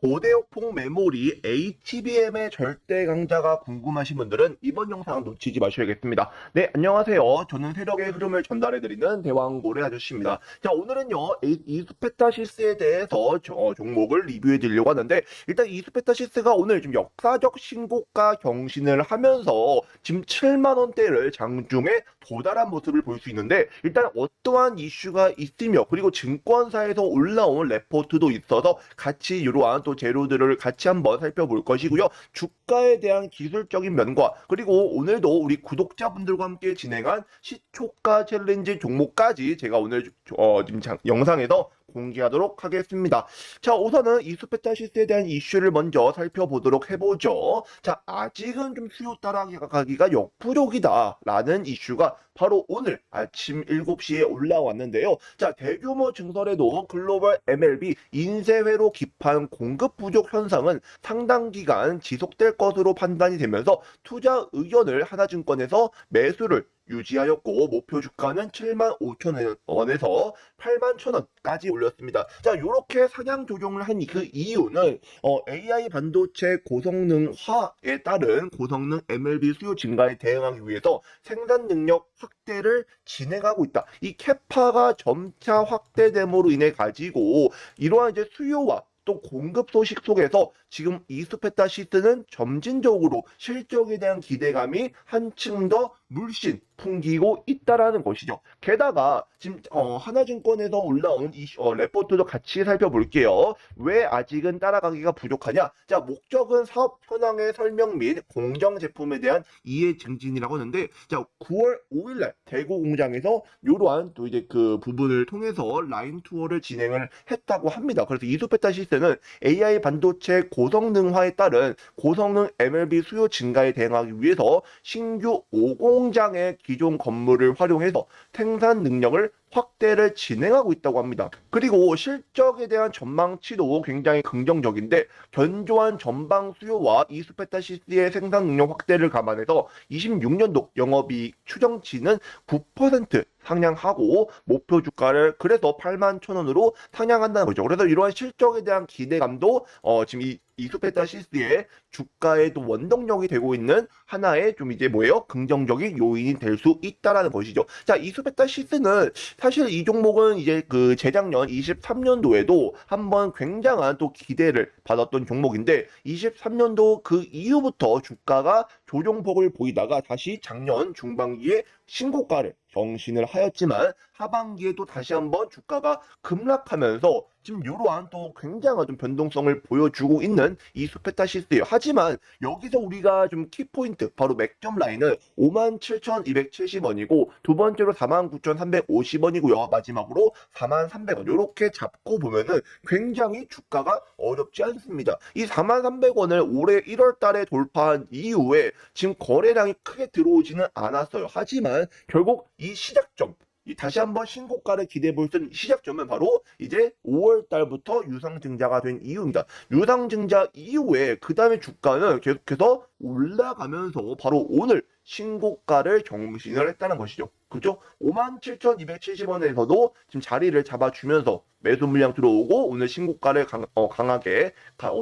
고대역폭 메모리 HBM의 절대 강자가 궁금하신 분들은 이번 영상 놓치지 마셔야겠습니다. 네, 안녕하세요. 저는 세력의 흐름을 전달해드리는 대왕고래 아저씨입니다. 자, 오늘은요, 이- 이스페타시스에 대해서 저- 종목을 리뷰해드리려고 하는데, 일단 이스페타시스가 오늘 좀 역사적 신고가 경신을 하면서 지금 7만원대를 장중에 도달한 모습을 볼 수 있는데, 일단 어떠한 이슈가 있으며, 그리고 증권사에서 올라온 레포트도 있어서 같이 이러한 또 재료들을 같이 한번 살펴볼 것이고요. 주가에 대한 기술적인 면과 그리고 오늘도 우리 구독자분들과 함께 진행한 시초가 챌린지 종목까지 제가 오늘 어, 지금 장- 영상에서 공개하도록 하겠습니다. 자, 우선은 이스페타시스에 대한 이슈를 먼저 살펴보도록 해보죠. 자, 아직은 좀 수요 따라가기가 역부족이다라는 이슈가 바로 오늘 아침 7시에 올라왔는데요. 자, 대규모 증설에도 글로벌 MLB 인쇄회로 기판 공급 부족 현상은 상당 기간 지속될 것으로 판단이 되면서 투자 의견을 하나증권에서 매수를 유지하였고 목표 주가는 7만 5천 원에서 8만 천 원까지 올렸습니다. 자, 이렇게 상향 조정을 한 그 이유는 어, AI 반도체 고성능화에 따른 고성능 MLB 수요 증가에 대응하기 위해서 생산 능력 확 대를 진행하고 있다. 이 캐파가 점차 확대됨으로 인해 가지고 이러한 이제 수요와 또 공급 소식 속에서 지금 이스페타시스는 점진적으로 실적에 대한 기대감이 한층 더 물씬 풍기고 있다라는 것이죠. 게다가 지금 어, 하나증권에서 올라온 이 어, 레포트도 같이 살펴볼게요. 왜 아직은 따라가기가 부족하냐? 자, 목적은 사업 현황의 설명 및 공정 제품에 대한 이해 증진이라고 하는데, 자, 9월 5일날 대구 공장에서 이러한 또 이제 그 부분을 통해서 라인 투어를 진행을 했다고 합니다. 그래서 이소페타 시스는 AI 반도체 고성능화에 따른 고성능 MLB 수요 증가에 대응하기 위해서 신규 5 공장의 기존 건물을 활용해서 생산 능력을 확대를 진행하고 있다고 합니다. 그리고 실적에 대한 전망치도 굉장히 긍정적인데 견조한 전방 수요와 이스페타시스의 생산 능력 확대를 감안해서 26년도 영업이익 추정치는 9% 상향하고 목표 주가를 그래서 8만 천 원으로 상향한다는 거죠. 그래서 이러한 실적에 대한 기대감도 어, 지금 이 이스페타 시스의 주가의 또 원동력이 되고 있는 하나의 좀 이제 뭐예요? 긍정적인 요인이 될 수 있다라는 것이죠. 자, 이스페타 시스는 사실 이 종목은 이제 그 재작년 23년도에도 한번 굉장한 또 기대를 받았던 종목인데 23년도 그 이후부터 주가가 조정폭을 보이다가 다시 작년 중반기에 신고가를 경신을 하였지만 하반기에도 다시 한번 주가가 급락하면서 지금 이러한 또 굉장한 좀 변동성을 보여주고 있는 이 스페타시스예요. 하지만 여기서 우리가 좀 키포인트 바로 맥점 라인은 57,270원이고 두 번째로 49,350원이고요. 마지막으로 4,300원 이렇게 잡고 보면은 굉장히 주가가 어렵지 않습니다. 이 4,300원을 올해 1월 달에 돌파한 이후에 지금 거래량이 크게 들어오지는 않았어요. 하지만 결국 이 시작점 이 다시 한번 신고가를 기대해 볼 수 있는 시작점은 바로 이제 5월 달부터 유상증자가 된 이유입니다. 유상증자 이후에 그 다음에 주가는 계속해서 올라가면서 바로 오늘 신고가를 경신을 했다는 것이죠. 그죠? 57,270원에서도 지금 자리를 잡아주면서 매수 물량 들어오고 오늘 신고가를 강, 하게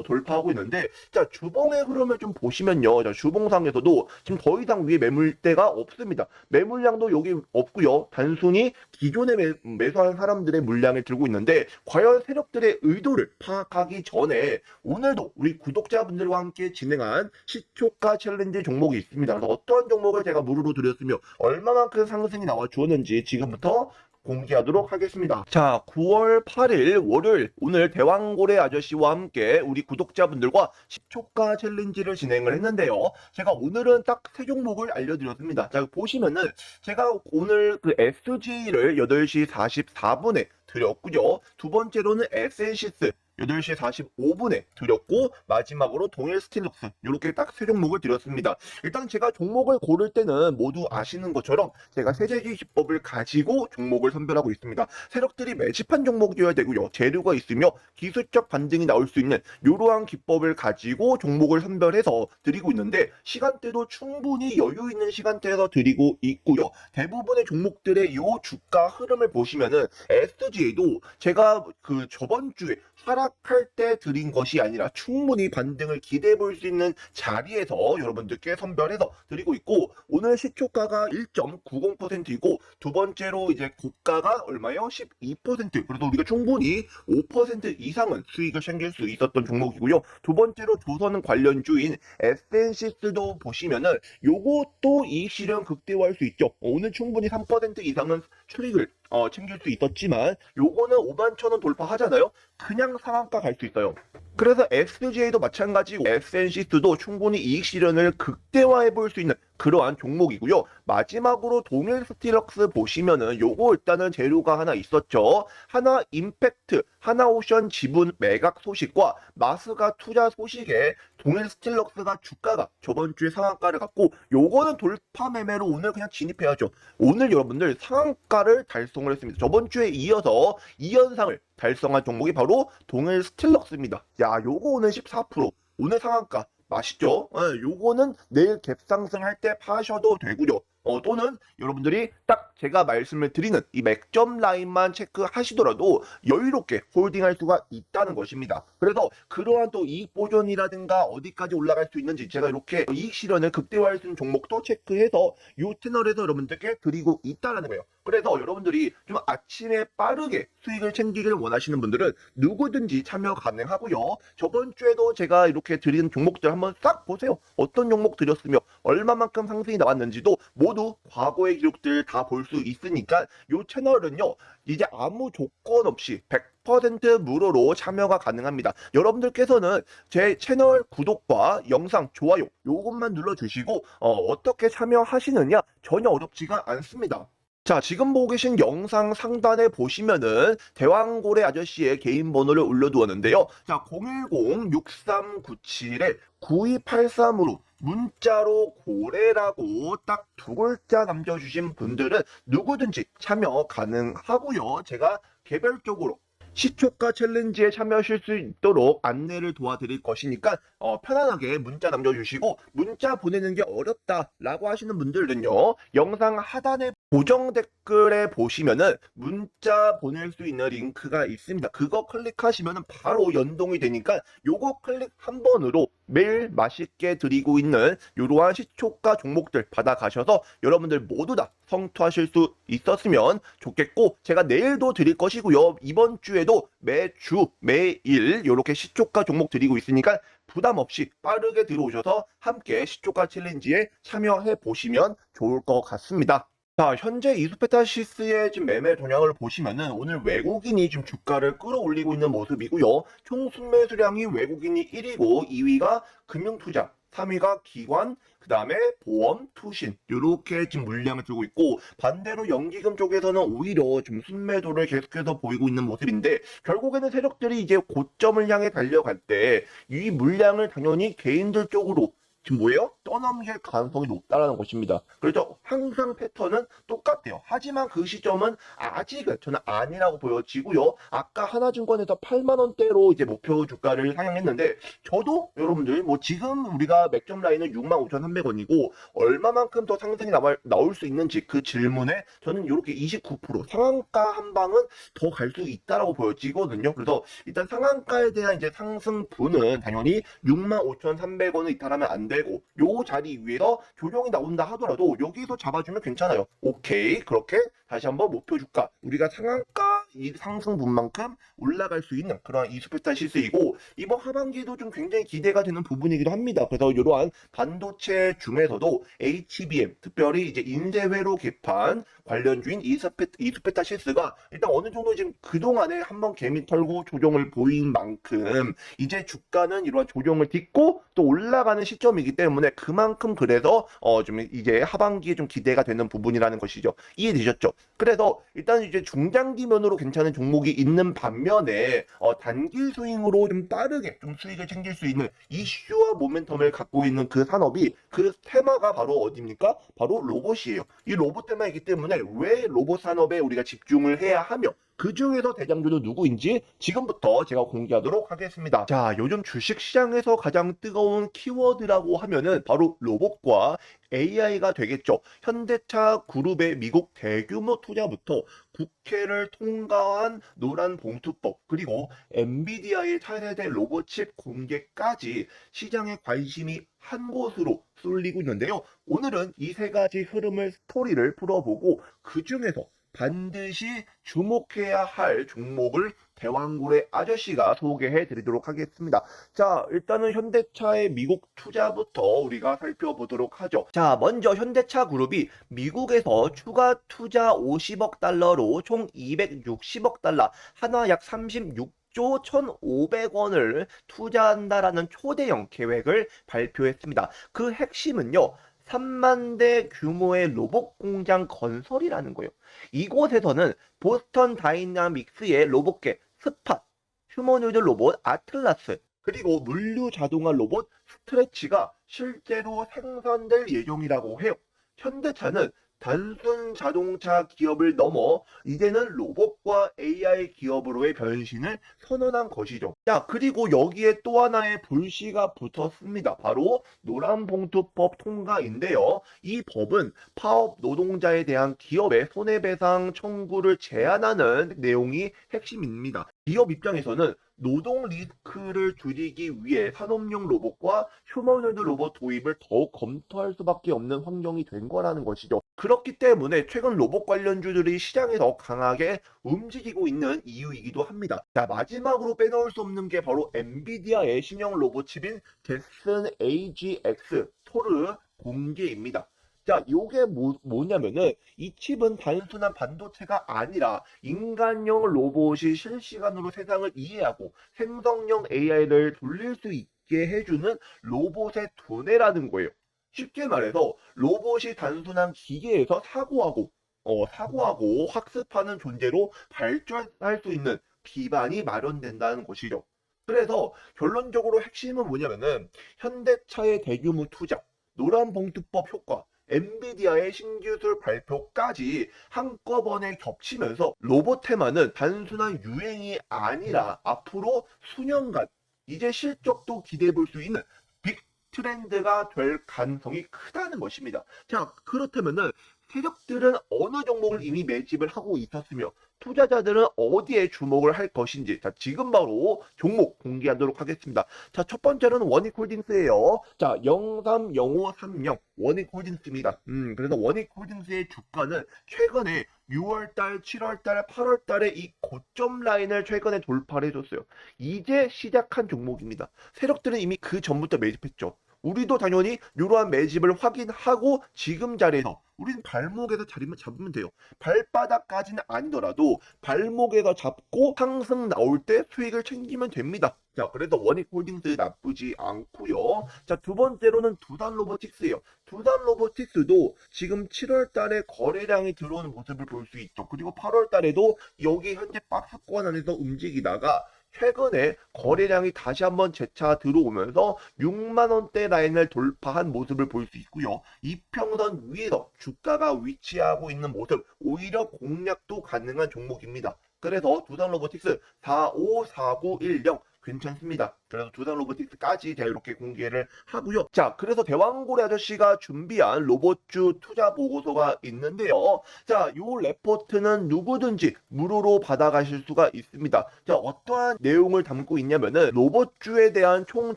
돌파하고 있는데 자 주봉의 흐름을 좀 보시면요. 자, 주봉상에서도 지금 더 이상 위에 매물대가 없습니다. 매물량도 여기 없고요. 단순히 기존에 매, 매수한 사람들의 물량을 들고 있는데 과연 세력들의 의도를 파악하기 전에 오늘도 우리 구독자분들과 함께 진행한 시초가 챌린지 종목이 있습니다. 그래서 어떤 종목을 제가 무료로 드렸으며 얼마만큼 상승 이 나와 주었는지 지금부터 공개하도록 하겠습니다. 자, 9월 8일 월요일 오늘 대왕고래 아저씨와 함께 우리 구독자분들과 10초가 챌린지를 진행을 했는데요. 제가 오늘은 딱 세 종목을 알려드렸습니다. 자, 보시면은 제가 오늘 그 SG를 8시 44분에 드렸고요. 두 번째로는 에센시스 8시 45분에 드렸고 마지막으로 동일 스틸럭스 이렇게 딱 세 종목을 드렸습니다. 일단 제가 종목을 고를 때는 모두 아시는 것처럼 제가 세제기 기법을 가지고 종목을 선별하고 있습니다. 세력들이 매집한 종목이어야 되고요. 재료가 있으며 기술적 반등이 나올 수 있는 이러한 기법을 가지고 종목을 선별해서 드리고 있는데 시간대도 충분히 여유 있는 시간대에서 드리고 있고요. 대부분의 종목들의 이 주가 흐름을 보시면은 SGA도 제가 그 저번 주에 하락 하락할 때 드린 것이 아니라 충분히 반등을 기대해 볼 수 있는 자리에서 여러분들께 선별해서 드리고 있고 오늘 시초가가 1.90%이고 두 번째로 이제 고가가 얼마요? 12% 그래서 우리가 충분히 5% 이상은 수익을 챙길 수 있었던 종목이고요. 두 번째로 조선 관련주인 에센시스도 보시면은 요것도 이익 실현 극대화할 수 있죠. 어, 오늘 충분히 3% 이상은 수익을 어, 챙길 수 있었지만 요거는 5만 천원 돌파하잖아요. 그냥 상한가 갈 수 있어요. 그래서 SGA도 마찬가지고 SNC도 충분히 이익 실현을 극대화해 볼 수 있는 그러한 종목이고요. 마지막으로 동일 스틸럭스 보시면은 요거 일단은 재료가 하나 있었죠. 하나 임팩트, 하나오션 지분 매각 소식과 마스가 투자 소식에 동일 스틸럭스가 주가가 저번 주에 상한가를 갖고 요거는 돌파 매매로 오늘 그냥 진입해야죠. 오늘 여러분들 상한가를 달성을 했습니다. 저번 주에 이어서 이 현상을 달성한 종목이 바로 동일 스틸럭스입니다. 야, 요거 오늘 14% 오늘 상한가 맛있죠? 예, 요거는 내일 갭상승할 때 파셔도 되고요. 어, 또는 여러분들이 딱 제가 말씀을 드리는 이 맥점 라인만 체크하시더라도 여유롭게 홀딩할 수가 있다는 것입니다. 그래서 그러한 또 이익 보존이라든가 어디까지 올라갈 수 있는지 제가 이렇게 이익 실현을 극대화할 수 있는 종목도 체크해서 이 채널에서 여러분들께 드리고 있다는 거예요. 그래서 여러분들이 좀 아침에 빠르게 수익을 챙기기를 원하시는 분들은 누구든지 참여 가능하고요. 저번 주에도 제가 이렇게 드리는 종목들 한번 싹 보세요. 어떤 종목 드렸으며 얼마만큼 상승이 나왔는지도 모두 과거의 기록들 다 볼 수 있으니까 이 채널은요. 이제 아무 조건 없이 100% 무료로 참여가 가능합니다. 여러분들께서는 제 채널 구독과 영상 좋아요 요것만 눌러주시고 어, 떻게 참여하시느냐 전혀 어렵지가 않습니다. 자, 지금 보고 계신 영상 상단에 보시면은 대왕고래 아저씨의 개인 번호를 올려두었는데요. 자, 010-6397-9283으로 문자로 고래라고 딱 두 글자 남겨주신 분들은 누구든지 참여 가능하고요. 제가 개별적으로 시초가 챌린지에 참여하실 수 있도록 안내를 도와드릴 것이니까 어, 편안하게 문자 남겨주시고 문자 보내는 게 어렵다라고 하시는 분들은요 영상 하단에 고정 댓글에 보시면은 문자 보낼 수 있는 링크가 있습니다. 그거 클릭하시면은 바로 연동이 되니까 요거 클릭 한 번으로 매일 맛있게 드리고 있는 이러한 시초가 종목들 받아가셔서 여러분들 모두 다 성투하실 수 있었으면 좋겠고 제가 내일도 드릴 것이고요. 이번 주에도 매주 매일 이렇게 시초가 종목 드리고 있으니까 부담 없이 빠르게 들어오셔서 함께 시초가 챌린지에 참여해 보시면 좋을 것 같습니다. 자, 현재 이수페타시스의 지금 매매 동향을 보시면은 오늘 외국인이 지금 주가를 끌어올리고 있는 모습이고요. 총 순매 수량이 외국인이 1위고 2위가 금융투자, 3위가 기관, 그 다음에 보험, 투신 이렇게 지금 물량을 들고 있고 반대로 연기금 쪽에서는 오히려 좀 순매도를 계속해서 보이고 있는 모습인데 결국에는 세력들이 이제 고점을 향해 달려갈 때 이 물량을 당연히 개인들 쪽으로 지금 뭐예요? 떠넘길 가능성이 높다라는 것입니다. 그래서 항상 패턴은 똑같대요. 하지만 그 시점은 아직은 저는 아니라고 보여지고요. 아까 하나증권에서 8만 원대로 이제 목표 주가를 상향했는데 저도 여러분들 뭐 지금 우리가 맥점 라인은 65,300원이고 얼마만큼 더 상승이 나올, 나올 수 있는지 그 질문에 저는 이렇게 29% 상한가 한 방은 더 갈 수 있다라고 보여지거든요. 그래서 일단 상한가에 대한 이제 상승분은 당연히 65,300원을 이탈하면 안 되고 요 자리 위에서 조정이 나온다 하더라도 여기서 잡아주면 괜찮아요. 오케이. 그렇게 다시 한번 목표 주가 우리가 상한가 이 상승분만큼 올라갈 수 있는 그런 이수페타 시스이고 이번 하반기에도 좀 굉장히 기대가 되는 부분이기도 합니다. 그래서 이러한 반도체 중에서도 HBM 특별히 이제 인쇄회로 개판 관련주인 이수페, 이수페타 시스가 일단 어느 정도 지금 그동안에 한번 개미 털고 조정을 보인 만큼 이제 주가는 이러한 조정을 딛고 또 올라가는 시점이기 때문에 그만큼 그래서 어 좀 이제 하반기에 좀 기대가 되는 부분이라는 것이죠. 이해되셨죠? 그래서 일단 이제 중장기면으로 괜찮은 종목이 있는 반면에 어 단기 스윙으로 좀 빠르게 좀 수익을 챙길 수 있는 이슈와 모멘텀을 갖고 있는 그 산업이 그 테마가 바로 어디입니까? 바로 로봇이에요. 이 로봇 테마이기 때문에 왜 로봇 산업에 우리가 집중을 해야 하며 그 중에서 대장주는 누구인지 지금부터 제가 공개하도록 하겠습니다. 자, 요즘 주식 시장에서 가장 뜨거운 키워드라고 하면은 바로 로봇과 AI가 되겠죠. 현대차 그룹의 미국 대규모 투자부터 국회를 통과한 노란 봉투법 그리고 엔비디아의 차세대 로봇칩 공개까지 시장의 관심이 한 곳으로 쏠리고 있는데요. 오늘은 이 세 가지 흐름을 스토리를 풀어보고 그 중에서 반드시 주목해야 할 종목을 대왕고래 아저씨가 소개해 드리도록 하겠습니다. 자, 일단은 현대차의 미국 투자부터 우리가 살펴보도록 하죠. 자, 먼저 현대차 그룹이 미국에서 추가 투자 50억 달러로 총 260억 달러, 하나 약 36 조 1,500원을 투자한다라는 초대형 계획을 발표했습니다. 그 핵심은요. 3만 대 규모의 로봇 공장 건설이라는 거예요. 이곳에서는 보스턴 다이나믹스의 로봇계 스팟, 휴머노이드 로봇 아틀라스, 그리고 물류 자동화 로봇 스트레치가 실제로 생산될 예정이라고 해요. 현대차는 단순 자동차 기업을 넘어 이제는 로봇과 AI 기업으로의 변신을 선언한 것이죠. 자, 그리고 여기에 또 하나의 불씨가 붙었습니다. 바로 노란 봉투법 통과인데요. 이 법은 파업 노동자에 대한 기업의 손해배상 청구를 제한하는 내용이 핵심입니다. 기업 입장에서는 노동 리스크를 줄이기 위해 산업용 로봇과 휴머노이드 로봇 도입을 더욱 검토할 수밖에 없는 환경이 된 거라는 것이죠. 그렇기 때문에 최근 로봇 관련주들이 시장에서 강하게 움직이고 있는 이유이기도 합니다. 자, 마지막으로 빼놓을 수 없는 게 바로 엔비디아의 신형 로봇 칩인 jetson AGX 토르 공개입니다. 자, 요게 뭐, 뭐냐면은 이 칩은 단순한 반도체가 아니라 인간형 로봇이 실시간으로 세상을 이해하고 생성형 AI를 돌릴 수 있게 해주는 로봇의 두뇌라는 거예요. 쉽게 말해서 로봇이 단순한 기계에서 사고하고 어, 사고하고 학습하는 존재로 발전할 수 있는 기반이 마련된다는 것이죠. 그래서 결론적으로 핵심은 뭐냐면은 현대차의 대규모 투자, 노란 봉투법 효과, 엔비디아의 신기술 발표까지 한꺼번에 겹치면서 로봇 테마는 단순한 유행이 아니라 앞으로 수년간 이제 실적도 기대해 볼 수 있는 빅 트렌드가 될 가능성이 크다는 것입니다. 자, 그렇다면은 세력들은 어느 종목을 이미 매집을 하고 있었으며 투자자들은 어디에 주목을 할 것인지 자 지금 바로 종목 공개하도록 하겠습니다. 자첫 번째는 원익홀딩스예요. 자 030530 원익홀딩스입니다. 음 그래서 원익홀딩스의 주가는 최근에 6월달, 7월달, 8월달에 이 고점 라인을 최근에 돌파를 해줬어요. 이제 시작한 종목입니다. 세력들은 이미 그 전부터 매집했죠. 우리도 당연히 이러한 매집을 확인하고 지금 자리에서 우리는 발목에서 자리만 잡으면 돼요. 발바닥까지는 아니더라도 발목에서 잡고 상승 나올 때 수익을 챙기면 됩니다. 자, 그래서 원익 홀딩스 나쁘지 않고요. 자, 두 번째로는 두산 로보틱스예요. 두산 로보틱스도 지금 7월 달에 거래량이 들어오는 모습을 볼 수 있죠. 그리고 8월 달에도 여기 현재 박스권 안에서 움직이다가 최근에 거래량이 다시 한번 재차 들어오면서 6만 원대 라인을 돌파한 모습을 볼 수 있고요. 이평선 위에서 주가가 위치하고 있는 모습 오히려 공략도 가능한 종목입니다. 그래서 두산 로보틱스 454910 괜찮습니다. 그래서 두산 로보틱스까지 이렇게 공개를 하고요. 자, 그래서 대왕고래 아저씨가 준비한 로봇주 투자 보고서가 있는데요. 자, 요 레포트는 누구든지 무료로 받아가실 수가 있습니다. 자, 어떠한 내용을 담고 있냐면은 로봇주에 대한 총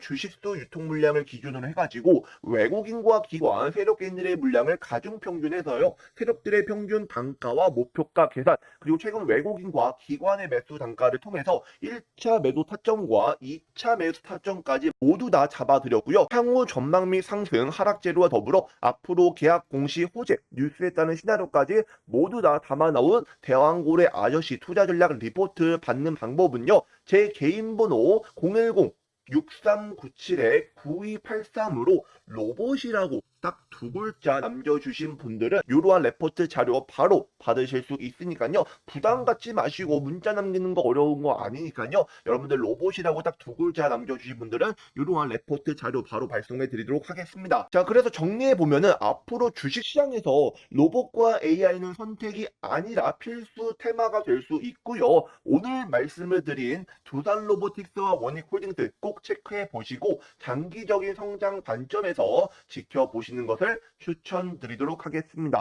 주식수 유통 물량을 기준으로 해가지고 외국인과 기관, 세력인들의 물량을 가중 평균해서요. 세력들의 평균 단가와 목표가 계산, 그리고 최근 외국인과 기관의 매수 단가를 통해서 1차 매도 타점과 2차 매수 타점까지 모두 다 잡아드렸고요. 향후 전망 및 상승, 하락 재료와 더불어 앞으로 계약 공시 호재, 뉴스에 따른 시나리오까지 모두 다 담아 나온 대왕고래 아저씨 투자 전략 리포트 받는 방법은요. 제 개인 번호 010 6397-9283으로 로봇이라고 딱두 글자 남겨주신 분들은 이러한 레포트 자료 바로 받으실 수 있으니까요. 부담 갖지 마시고 문자 남기는 거 어려운 거 아니니까요. 여러분들 로봇이라고 딱두 글자 남겨주신 분들은 이러한 레포트 자료 바로 발송해 드리도록 하겠습니다. 자, 그래서 정리해 보면은 앞으로 주식시장에서 로봇과 AI는 선택이 아니라 필수 테마가 될 수 있고요. 오늘 말씀을 드린 두산 로보틱스와 원익 홀딩스 꼭 체크해 보시고 장기적인 성장 관점에서 지켜보시 보시는 것을 추천드리도록 하겠습니다.